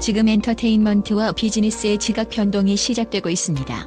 지금 엔터테인먼트와 비즈니스의 지각 변동이 시작되고 있습니다.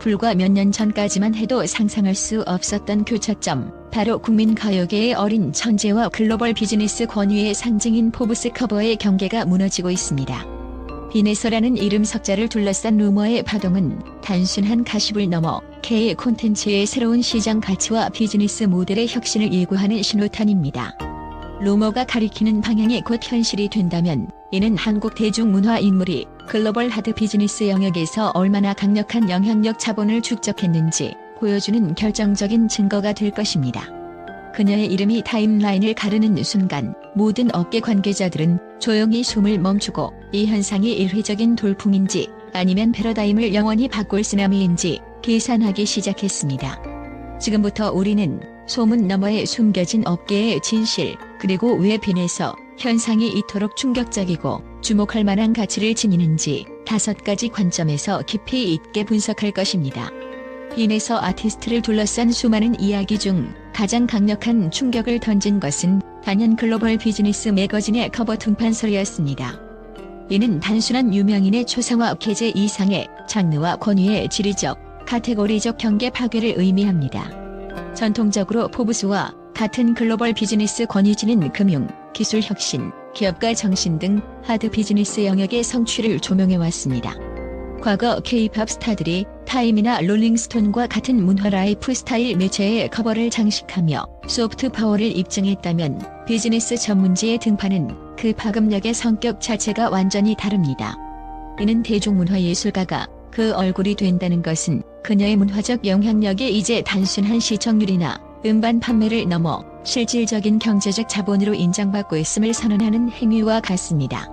불과 몇 년 전까지만 해도 상상할 수 없었던 교차점, 바로 국민 가요계의 어린 천재와 글로벌 비즈니스 권위의 상징인 포브스 커버의 경계가 무너지고 있습니다. 비네서라는 이름 석자를 둘러싼 루머의 파동은 단순한 가십을 넘어 K 콘텐츠의 새로운 시장 가치와 비즈니스 모델의 혁신을 예고하는 신호탄입니다. 루머가 가리키는 방향이 곧 현실이 된다면 이는 한국 대중문화 인물이 글로벌 하드 비즈니스 영역에서 얼마나 강력한 영향력 자본을 축적했는지 보여주는 결정적인 증거가 될 것입니다. 그녀의 이름이 타임라인을 가르는 순간 모든 업계 관계자들은 조용히 숨을 멈추고 이 현상이 일회적인 돌풍인지 아니면 패러다임을 영원히 바꿀 쓰나미인지 계산하기 시작했습니다. 지금부터 우리는 소문 너머에 숨겨진 업계의 진실, 그리고 왜 빈에서 현상이 이토록 충격적이고 주목할 만한 가치를 지니는지 다섯 가지 관점에서 깊이 있게 분석할 것입니다. 빈에서 아티스트를 둘러싼 수많은 이야기 중 가장 강력한 충격을 던진 것은 단연 글로벌 비즈니스 매거진의 커버 등판설이었습니다. 이는 단순한 유명인의 초상화 계제 이상의 장르와 권위의 지리적, 카테고리적 경계 파괴를 의미합니다. 전통적으로 포브스와 같은 글로벌 비즈니스 권위지는 금융, 기술 혁신, 기업가 정신 등 하드 비즈니스 영역의 성취를 조명해왔습니다. 과거 K-팝 스타들이 타임이나 롤링스톤과 같은 문화 라이프 스타일 매체의 커버를 장식하며 소프트 파워를 입증했다면 비즈니스 전문지의 등판은 그 파급력의 성격 자체가 완전히 다릅니다. 이는 대중문화 예술가가 그 얼굴이 된다는 것은 그녀의 문화적 영향력이 이제 단순한 시청률이나 음반 판매를 넘어 실질적인 경제적 자본으로 인정받고 있음을 선언하는 행위와 같습니다.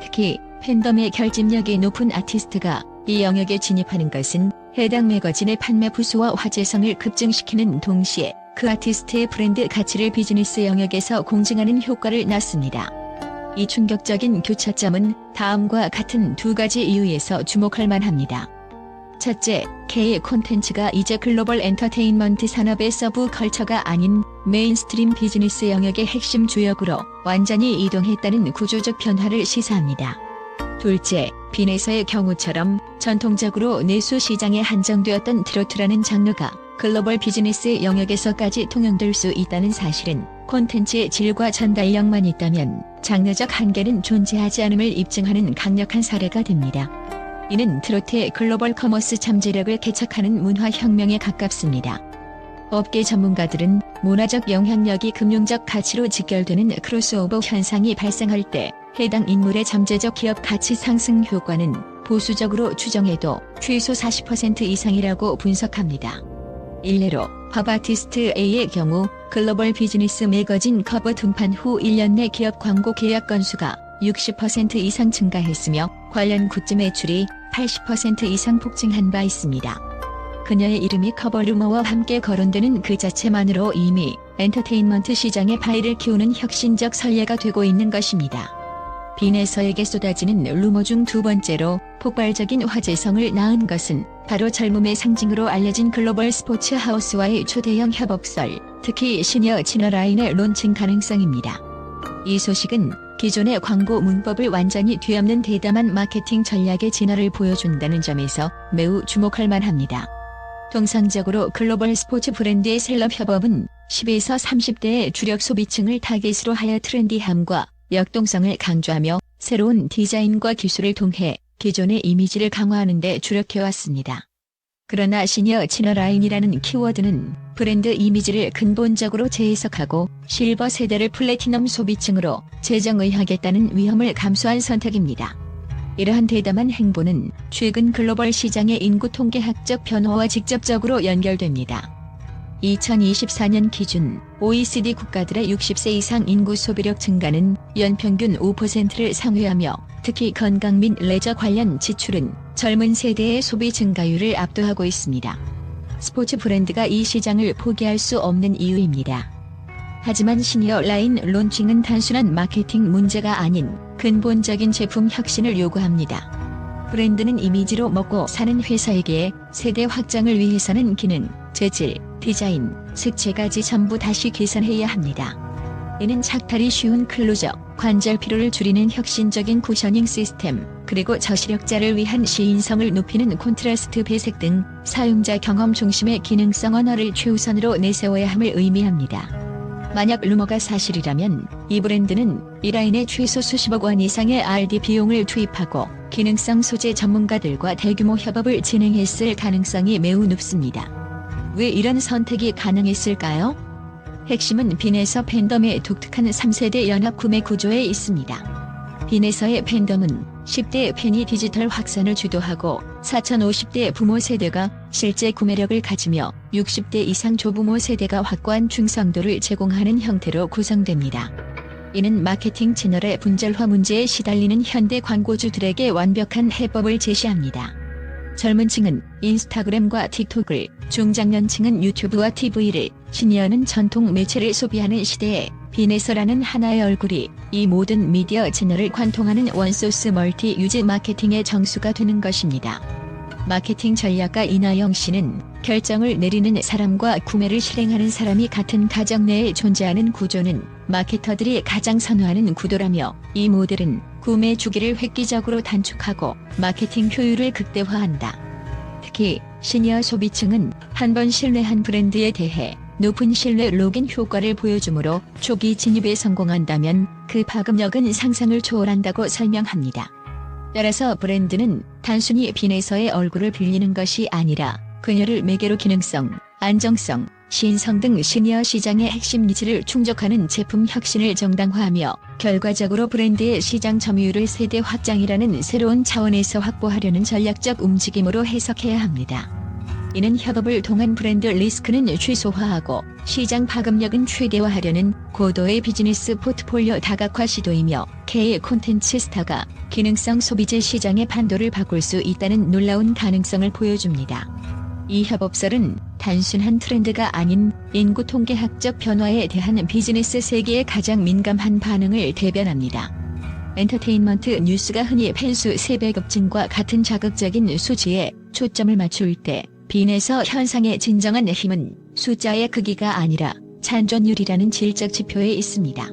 특히 팬덤의 결집력이 높은 아티스트가 이 영역에 진입하는 것은 해당 매거진의 판매 부수와 화제성을 급증시키는 동시에 그 아티스트의 브랜드 가치를 비즈니스 영역에서 공증하는 효과를 낳습니다. 이 충격적인 교차점은 다음과 같은 두 가지 이유에서 주목할 만합니다. 첫째, K 콘텐츠가 이제 글로벌 엔터테인먼트 산업의 서브 컬처가 아닌 메인스트림 비즈니스 영역의 핵심 주역으로 완전히 이동했다는 구조적 변화를 시사합니다. 둘째, 빈에서의 경우처럼 전통적으로 내수 시장에 한정되었던 트로트라는 장르가 글로벌 비즈니스 영역에서까지 통용될 수 있다는 사실은 콘텐츠의 질과 전달력만 있다면 장르적 한계는 존재하지 않음을 입증하는 강력한 사례가 됩니다. 이는 트로트의 글로벌 커머스 잠재력을 개척하는 문화혁명에 가깝습니다. 업계 전문가들은 문화적 영향력이 금융적 가치로 직결되는 크로스오버 현상이 발생할 때 해당 인물의 잠재적 기업 가치 상승 효과는 보수적으로 추정해도 최소 40% 이상이라고 분석합니다. 일례로 팝 아티스트 A의 경우 글로벌 비즈니스 매거진 커버 등판 후 1년 내 기업 광고 계약 건수가 60% 이상 증가했으며 관련 굿즈 매출이 80% 이상 폭증한 바 있습니다. 그녀의 이름이 커버 루머와 함께 거론되는 그 자체만으로 이미 엔터테인먼트 시장의 파이를 키우는 혁신적 선례가 되고 있는 것입니다. 빈에서에게 쏟아지는 루머 중 두 번째로 폭발적인 화제성을 낳은 것은 바로 젊음의 상징으로 알려진 글로벌 스포츠 하우스와의 초대형 협업설, 특히 시니어 치너라인의 론칭 가능성입니다. 이 소식은 기존의 광고 문법을 완전히 뒤엎는 대담한 마케팅 전략의 진화를 보여준다는 점에서 매우 주목할 만합니다. 통상적으로 글로벌 스포츠 브랜드의 셀럽 협업은 10에서 30대의 주력 소비층을 타겟으로 하여 트렌디함과 역동성을 강조하며 새로운 디자인과 기술을 통해 기존의 이미지를 강화하는 데 주력해왔습니다. 그러나 시니어 치너라인이라는 키워드는 브랜드 이미지를 근본적으로 재해석하고 실버 세대를 플래티넘 소비층으로 재정의하겠다는 위험을 감수한 선택입니다. 이러한 대담한 행보는 최근 글로벌 시장의 인구 통계학적 변화와 직접적으로 연결됩니다. 2024년 기준 OECD 국가들의 60세 이상 인구 소비력 증가는 연평균 5%를 상회하며 특히 건강 및 레저 관련 지출은 젊은 세대의 소비 증가율을 압도하고 있습니다. 스포츠 브랜드가 이 시장을 포기할 수 없는 이유입니다. 하지만 시니어 라인 론칭은 단순한 마케팅 문제가 아닌 근본적인 제품 혁신을 요구합니다. 브랜드는 이미지로 먹고 사는 회사에게 세대 확장을 위해서는 기능, 재질, 디자인, 색채까지 전부 다시 계산해야 합니다. 이는 착탈이 쉬운 클로저, 관절 피로를 줄이는 혁신적인 쿠셔닝 시스템, 그리고 저시력자를 위한 시인성을 높이는 콘트라스트 배색 등 사용자 경험 중심의 기능성 언어를 최우선으로 내세워야 함을 의미합니다. 만약 루머가 사실이라면 이 브랜드는 이 라인에 최소 수십억 원 이상의 R&D 비용을 투입하고 기능성 소재 전문가들과 대규모 협업을 진행했을 가능성이 매우 높습니다. 왜 이런 선택이 가능했을까요? 핵심은 빈에서 팬덤의 독특한 3세대 연합 구매 구조에 있습니다. 빈에서의 팬덤은 10대 팬이 디지털 확산을 주도하고 4,050대 부모 세대가 실제 구매력을 가지며 60대 이상 조부모 세대가 확고한 충성도를 제공하는 형태로 구성됩니다. 이는 마케팅 채널의 분절화 문제에 시달리는 현대 광고주들에게 완벽한 해법을 제시합니다. 젊은 층은 인스타그램과 틱톡을, 중장년층은 유튜브와 TV를, 시니어는 전통 매체를 소비하는 시대에 비네서라는 하나의 얼굴이 이 모든 미디어 채널을 관통하는 원소스 멀티 유즈 마케팅의 정수가 되는 것입니다. 마케팅 전략가 이나영 씨는 결정을 내리는 사람과 구매를 실행하는 사람이 같은 가정 내에 존재하는 구조는 마케터들이 가장 선호하는 구도라며 이 모델은 구매 주기를 획기적으로 단축하고 마케팅 효율을 극대화한다. 특히 시니어 소비층은 한 번 신뢰한 브랜드에 대해 높은 신뢰 로긴 효과를 보여주므로 초기 진입에 성공한다면 그 파급력은 상상을 초월한다고 설명합니다. 따라서 브랜드는 단순히 빈에서의 얼굴을 빌리는 것이 아니라 그녀를 매개로 기능성, 안정성, 신성 등 시니어 시장의 핵심 니즈를 충족하는 제품 혁신을 정당화하며 결과적으로 브랜드의 시장 점유율을 세대 확장이라는 새로운 차원에서 확보하려는 전략적 움직임으로 해석해야 합니다. 이는 협업을 통한 브랜드 리스크는 최소화하고 시장 파급력은 최대화하려는 고도의 비즈니스 포트폴리오 다각화 시도이며 K 콘텐츠 스타가 기능성 소비재 시장의 판도를 바꿀 수 있다는 놀라운 가능성을 보여줍니다. 이 협업설은 단순한 트렌드가 아닌 인구 통계학적 변화에 대한 비즈니스 세계의 가장 민감한 반응을 대변합니다. 엔터테인먼트 뉴스가 흔히 팬수 3배 급증과 같은 자극적인 수치에 초점을 맞출 때 빈에서 현상의 진정한 힘은 숫자의 크기가 아니라 찬존율이라는 질적 지표에 있습니다.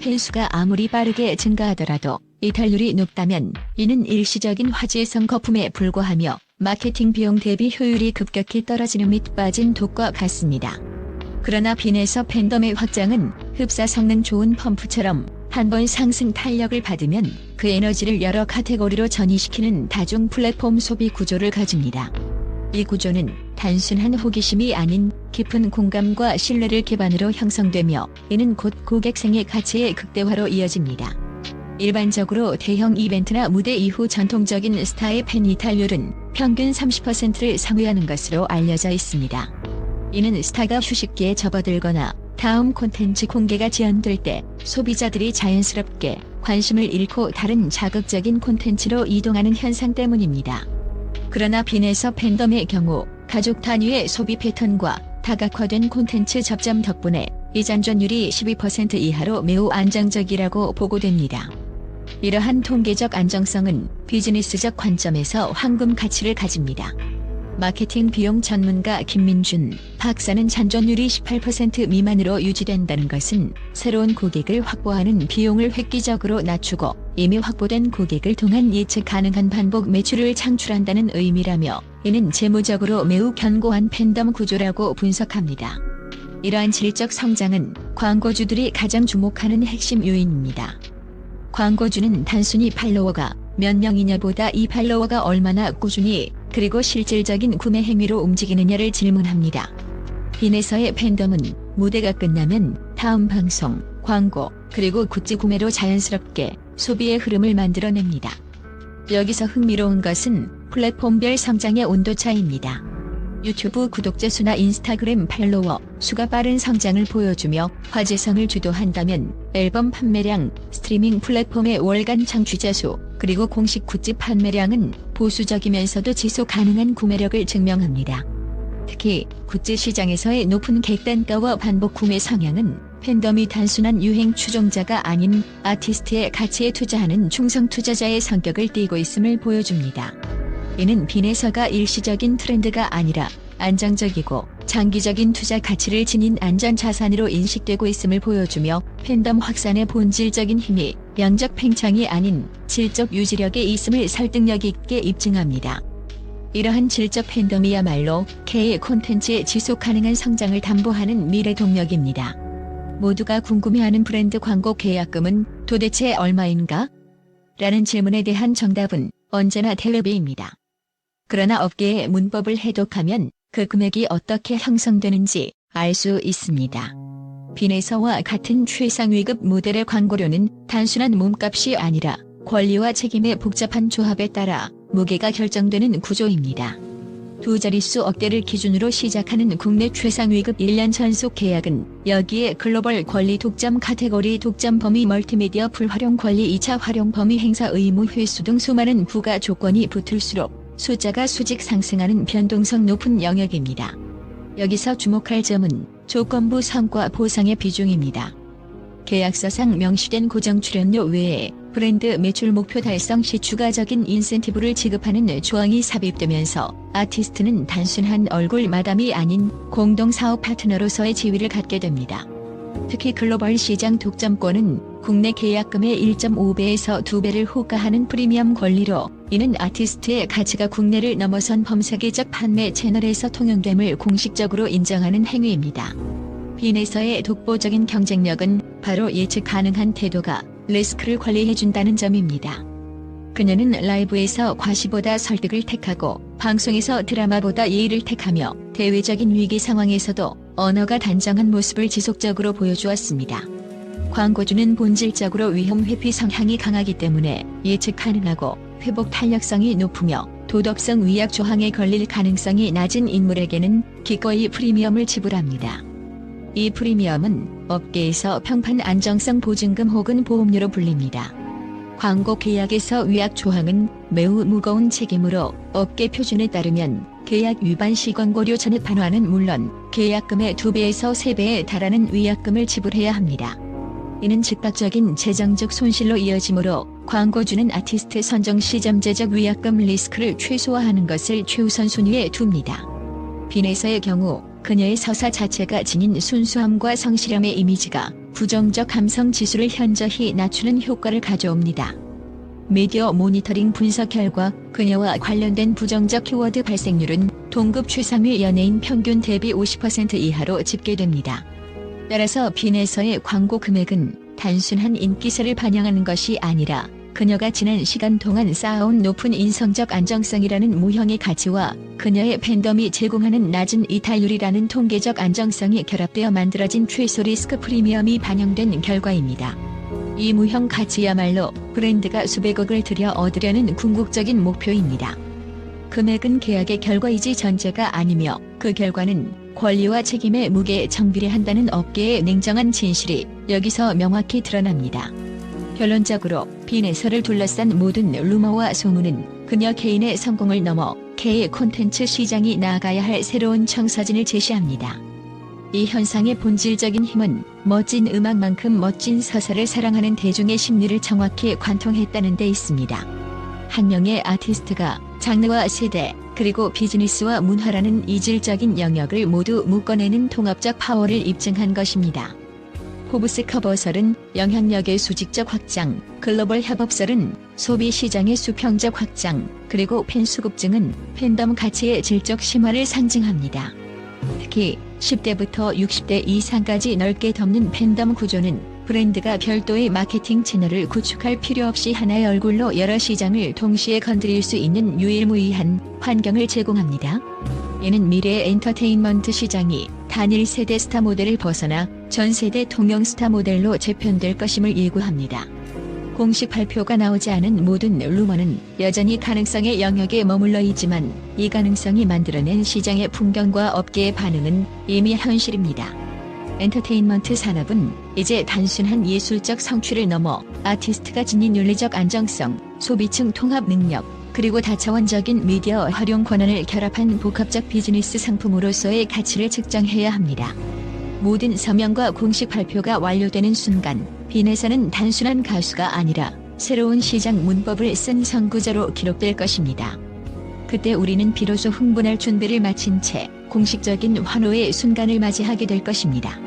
팬수가 아무리 빠르게 증가하더라도 이탈률이 높다면 이는 일시적인 화제성 거품에 불과하며 마케팅 비용 대비 효율이 급격히 떨어지는 및 빠진 독과 같습니다. 그러나 빈에서 팬덤의 확장은 흡사 성능 좋은 펌프처럼 한 번 상승 탄력을 받으면 그 에너지를 여러 카테고리로 전이시키는 다중 플랫폼 소비 구조를 가집니다. 이 구조는 단순한 호기심이 아닌 깊은 공감과 신뢰를 기반으로 형성되며 이는 곧 고객생의 가치의 극대화로 이어집니다. 일반적으로 대형 이벤트나 무대 이후 전통적인 스타의 팬 이탈률은 평균 30%를 상회하는 것으로 알려져 있습니다. 이는 스타가 휴식기에 접어들거나 다음 콘텐츠 공개가 지연될 때 소비자들이 자연스럽게 관심을 잃고 다른 자극적인 콘텐츠로 이동하는 현상 때문입니다. 그러나 빈에서 팬덤의 경우 가족 단위의 소비 패턴과 다각화된 콘텐츠 접점 덕분에 이 잔존율이 12% 이하로 매우 안정적이라고 보고됩니다. 이러한 통계적 안정성은 비즈니스적 관점에서 황금 가치를 가집니다. 마케팅 비용 전문가 김민준 박사는 잔존율이 18% 미만으로 유지된다는 것은 새로운 고객을 확보하는 비용을 획기적으로 낮추고 이미 확보된 고객을 통한 예측 가능한 반복 매출을 창출한다는 의미라며 이는 재무적으로 매우 견고한 팬덤 구조라고 분석합니다. 이러한 질적 성장은 광고주들이 가장 주목하는 핵심 요인입니다. 광고주는 단순히 팔로워가 몇 명이냐보다 이 팔로워가 얼마나 꾸준히 그리고 실질적인 구매 행위로 움직이느냐를 질문합니다. 빈에서의 팬덤은 무대가 끝나면 다음 방송, 광고, 그리고 굿즈 구매로 자연스럽게 소비의 흐름을 만들어냅니다. 여기서 흥미로운 것은 플랫폼별 성장의 온도 차이입니다. 유튜브 구독자 수나 인스타그램 팔로워 수가 빠른 성장을 보여주며 화제성을 주도한다면 앨범 판매량, 스트리밍 플랫폼의 월간 창취자 수, 그리고 공식 굿즈 판매량은 보수적이면서도 지속 가능한 구매력을 증명합니다. 특히 굿즈 시장에서의 높은 객단가와 반복 구매 성향은 팬덤이 단순한 유행 추종자가 아닌 아티스트의 가치에 투자하는 충성 투자자의 성격을 띠고 있음을 보여줍니다. 이는 빈에서가 일시적인 트렌드가 아니라 안정적이고 장기적인 투자 가치를 지닌 안전 자산으로 인식되고 있음을 보여주며 팬덤 확산의 본질적인 힘이 양적 팽창이 아닌 질적 유지력에 있음을 설득력 있게 입증합니다. 이러한 질적 팬덤이야말로 K의 콘텐츠의 지속 가능한 성장을 담보하는 미래 동력입니다. 모두가 궁금해하는 브랜드 광고 계약금은 도대체 얼마인가? 라는 질문에 대한 정답은 언제나 텔레비입니다. 그러나 업계의 문법을 해독하면 그 금액이 어떻게 형성되는지 알 수 있습니다. 빈에서와 같은 최상위급 모델의 광고료는 단순한 몸값이 아니라 권리와 책임의 복잡한 조합에 따라 무게가 결정되는 구조입니다. 두 자릿수 억대를 기준으로 시작하는 국내 최상위급 1년 전속 계약은 여기에 글로벌 권리 독점 카테고리 독점 범위 멀티미디어 불활용 권리 2차 활용 범위 행사 의무 회수 등 수많은 부가 조건이 붙을수록 숫자가 수직 상승하는 변동성 높은 영역입니다. 여기서 주목할 점은 조건부 성과 보상의 비중입니다. 계약서상 명시된 고정 출연료 외에 브랜드 매출 목표 달성 시 추가적인 인센티브를 지급하는 조항이 삽입되면서 아티스트는 단순한 얼굴 마담이 아닌 공동 사업 파트너로서의 지위를 갖게 됩니다. 특히 글로벌 시장 독점권은 국내 계약금의 1.5배에서 2배를 호가하는 프리미엄 권리로 이는 아티스트의 가치가 국내를 넘어선 범세계적 판매 채널에서 통용됨을 공식적으로 인정하는 행위입니다. 빈에서의 독보적인 경쟁력은 바로 예측 가능한 태도가 리스크를 관리해준다는 점입니다. 그녀는 라이브에서 과시보다 설득을 택하고 방송에서 드라마보다 예의를 택하며 대외적인 위기 상황에서도 언어가 단정한 모습을 지속적으로 보여주었습니다. 광고주는 본질적으로 위험 회피 성향이 강하기 때문에 예측 가능하고 회복 탄력성이 높으며 도덕성 위약 조항에 걸릴 가능성이 낮은 인물에게는 기꺼이 프리미엄을 지불합니다. 이 프리미엄은 업계에서 평판 안정성 보증금 혹은 보험료로 불립니다. 광고 계약에서 위약 조항은 매우 무거운 책임으로 업계 표준에 따르면 계약 위반 시 광고료 전액 반환은 물론 계약금의 2배에서 3배에 달하는 위약금을 지불해야 합니다. 이는 즉각적인 재정적 손실로 이어지므로 광고주는 아티스트 선정 시 잠재적 위약금 리스크를 최소화하는 것을 최우선 순위에 둡니다. 빈에서의 경우 그녀의 서사 자체가 지닌 순수함과 성실함의 이미지가 부정적 감성 지수를 현저히 낮추는 효과를 가져옵니다. 미디어 모니터링 분석 결과 그녀와 관련된 부정적 키워드 발생률은 동급 최상위 연예인 평균 대비 50% 이하로 집계됩니다. 따라서 빈에서의 광고 금액은 단순한 인기세를 반영하는 것이 아니라 그녀가 지난 시간 동안 쌓아온 높은 인성적 안정성이라는 무형의 가치와 그녀의 팬덤이 제공하는 낮은 이탈률이라는 통계적 안정성이 결합되어 만들어진 최소 리스크 프리미엄이 반영된 결과입니다. 이 무형 가치야말로 브랜드가 수백억을 들여 얻으려는 궁극적인 목표입니다. 금액은 계약의 결과이지 전제가 아니며 그 결과는 권리와 책임의 무게에 정비례한다는 업계의 냉정한 진실이 여기서 명확히 드러납니다. 결론적으로 빈에서를 둘러싼 모든 루머와 소문은 그녀 개인의 성공을 넘어 K의 콘텐츠 시장이 나아가야 할 새로운 청사진을 제시합니다. 이 현상의 본질적인 힘은 멋진 음악만큼 멋진 서사를 사랑하는 대중의 심리를 정확히 관통했다는 데 있습니다. 한 명의 아티스트가 장르와 세대, 그리고 비즈니스와 문화라는 이질적인 영역을 모두 묶어내는 통합적 파워를 입증한 것입니다. 호브스 커버설은 영향력의 수직적 확장, 글로벌 협업설은 소비 시장의 수평적 확장, 그리고 팬 수급증은 팬덤 가치의 질적 심화를 상징합니다. 특히 10대부터 60대 이상까지 넓게 덮는 팬덤 구조는 브랜드가 별도의 마케팅 채널을 구축할 필요 없이 하나의 얼굴로 여러 시장을 동시에 건드릴 수 있는 유일무이한 환경을 제공합니다. 이는 미래의 엔터테인먼트 시장이 단일 세대 스타 모델을 벗어나 전 세대 통영 스타 모델로 재편될 것임을 예고합니다. 공식 발표가 나오지 않은 모든 루머는 여전히 가능성의 영역에 머물러 있지만 이 가능성이 만들어낸 시장의 풍경과 업계의 반응은 이미 현실입니다. 엔터테인먼트 산업은 이제 단순한 예술적 성취를 넘어 아티스트가 지닌 윤리적 안정성, 소비층 통합 능력, 그리고 다차원적인 미디어 활용 권한을 결합한 복합적 비즈니스 상품으로서의 가치를 측정해야 합니다. 모든 서명과 공식 발표가 완료되는 순간 빈에서는 단순한 가수가 아니라 새로운 시장 문법을 쓴 선구자로 기록될 것입니다. 그때 우리는 비로소 흥분할 준비를 마친 채 공식적인 환호의 순간을 맞이하게 될 것입니다.